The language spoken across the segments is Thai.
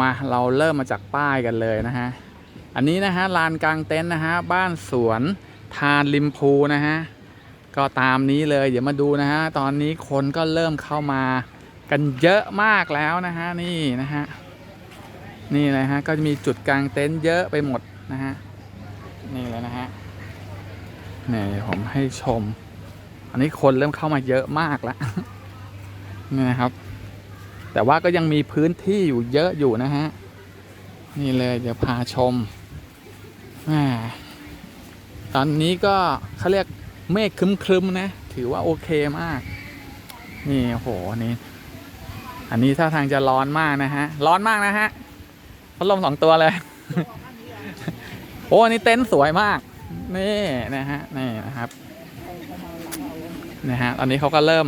มาเราเริ่มมาจากป้ายกันเลยนะฮะ อันนี้นะฮะลานกลางเต็นท์นะฮะบ้านสวนทานริมพูนะฮะก็ตามนี้เลยเดี๋ยวมาดูนะฮะตอนนี้คนก็เริ่มเข้ามากันเยอะมากแล้วนะฮะนี่นะฮะนี่เลยฮะก็จะมีจุดกลางเต็นท์เยอะไปหมดนะฮะนี่เลยนะฮะนี่ผมให้ชม อันนี้คนเริ่มเข้ามาเยอะมากแล้วนี่นะครับ แต่ว่าก็ยังมีพื้นที่อยู่เยอะอยู่นะฮะ นี่เลยเดี๋ยวพาชมตอนนี้ก็เขาเรียกเมฆครึมๆนะ ถือว่าโอเคมาก นี่โอ้โหอันนี้อันนี้ท่าทางจะร้อนมากนะฮะ ร้อนมากนะฮะพัดลมสองตัวเลย โอ้อันนี้เต็นท์สวยมาก นี่นะฮะ นี่นะครับ นะฮะ ตอนนี้เขาก็เริ่ม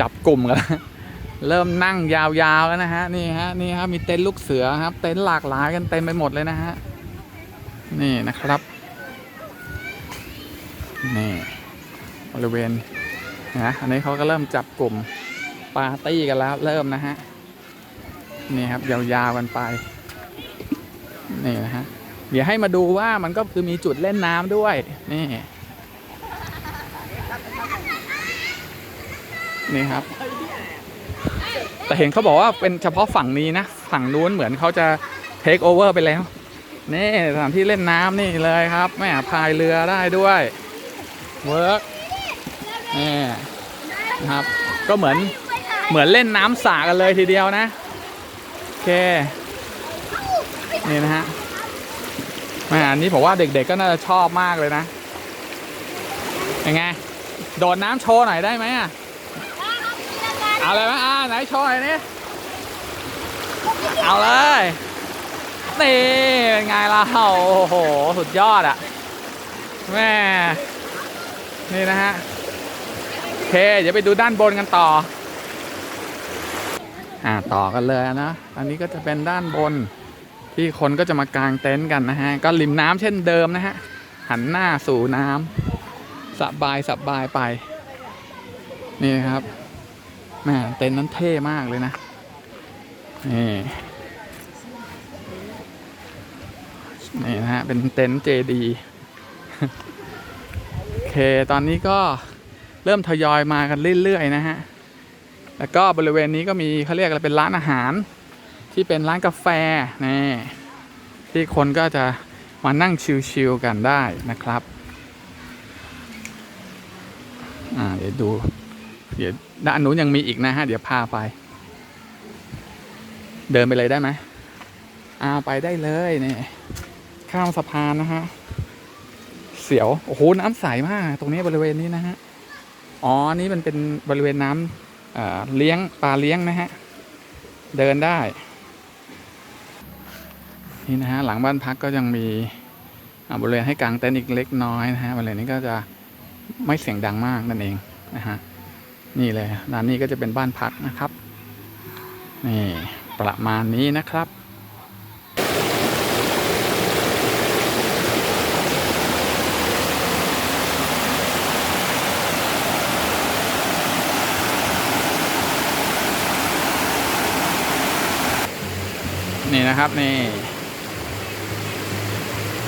จับกลุ่มกันแล้ว เริ่มนั่งยาวๆแล้วนะฮะนี่ฮะนี่ครับมีเต็นท์ลูกเสือครับ เต็นท์หลากหลายกันเต็มไปหมดเลยนะฮะนี่นะครับนี่บริเวณนะอันนี้เขาก็เริ่มจับกลุ่มปาร์ตี้กันแล้ว เริ่มนะฮะนี่ครับยาวๆกันไปนี่นะฮะเดี๋ยวให้มาดูว่ามันก็คือมีจุดเล่นน้ำด้วยนี่นี่ครับ แต่เห็นเขาบอกว่าเป็นเฉพาะฝั่งนี้นะ ฝั่งนู้นเหมือนเขาจะเทคโอเวอร์ไปแล้ว นี่สถานที่เล่นน้ำนี่เลยครับแม่พายเรือได้ด้วยเวิร์กนี่นะครับ ก็เหมือนเหมือนเล่นน้ำสระกันเลยทีเดียวนะ โอเค นี่นะฮะแม่อันนี้ผมว่าเด็กๆก็น่าจะชอบมากเลยนะยังไงโดดน้ำโชว์หน่อยได้ไหมอะ เอาเลยไหมอ่าไหนโชว์หน่อยนี่เอาเลย นี่เป็นไงล่ะโอ้โห สุดยอดอะ แม่ นี่นะฮะโอเค เดี๋ยวไปดูด้านบนกันต่อ อ่าต่อกันเลยนะ อันนี้ก็จะเป็นด้านบน ที่คนก็จะมากางเต็นท์กันนะฮะ ก็ริมน้ำเช่นเดิมนะฮะ หันหน้าสู่น้ำสบายสบายไป นี่ครับ แม่เต็นท์นั้นเท่มากเลยนะนี่นี่นะฮะ เป็นเต็นท์เจดีโอเค ตอนนี้ก็เริ่มทยอยมากันเรื่อยๆนะฮะ แล้วก็บริเวณนี้ก็มีเขาเรียกอะไรเป็นร้านอาหาร ที่เป็นร้านกาแฟนี่ที่คนก็จะมานั่งชิลๆกันได้นะครับ อ่า เดี๋ยวดู เดี๋ยว ด้านนู้นยังมีอีกนะฮะ เดี๋ยวพาไป เดินไปเลยได้ไหมอ่าไปได้เลยนี่ข้ามสะพานนะฮะ เสียว โอ้โห น้ำใสมาก ตรงนี้บริเวณนี้นะฮะ อ๋อ นี่มันเป็นบริเวณน้ำเอ่อเลี้ยงปลาเลี้ยงนะฮะ เดินได้ นี่นะฮะ หลังบ้านพักก็ยังมีบริเวณให้กางเต็นท์อีกเล็กน้อยนะฮะบริเวณนี้ก็จะไม่เสียงดังมากนั่นเองนะฮะ นี่เลยด้านนี้ก็จะเป็นบ้านพักนะครับ นี่ประมาณนี้นะครับนี่นะครับนี่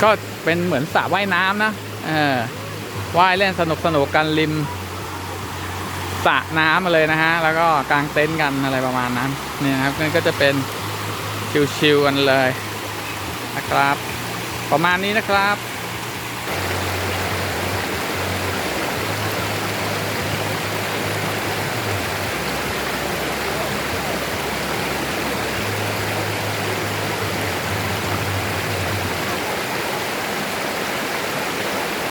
ก็เป็นเหมือนสระว่ายน้ำนะเออว่ายเล่นสนุกสนุกกันริม สระน้ำมาเลยนะฮะ แล้วก็กางเต็นท์กันอะไรประมาณนั้นเนี่นะครับนั่นก็จะเป็นชิวๆกันเลยนะครับ ประมาณนี้นะครับ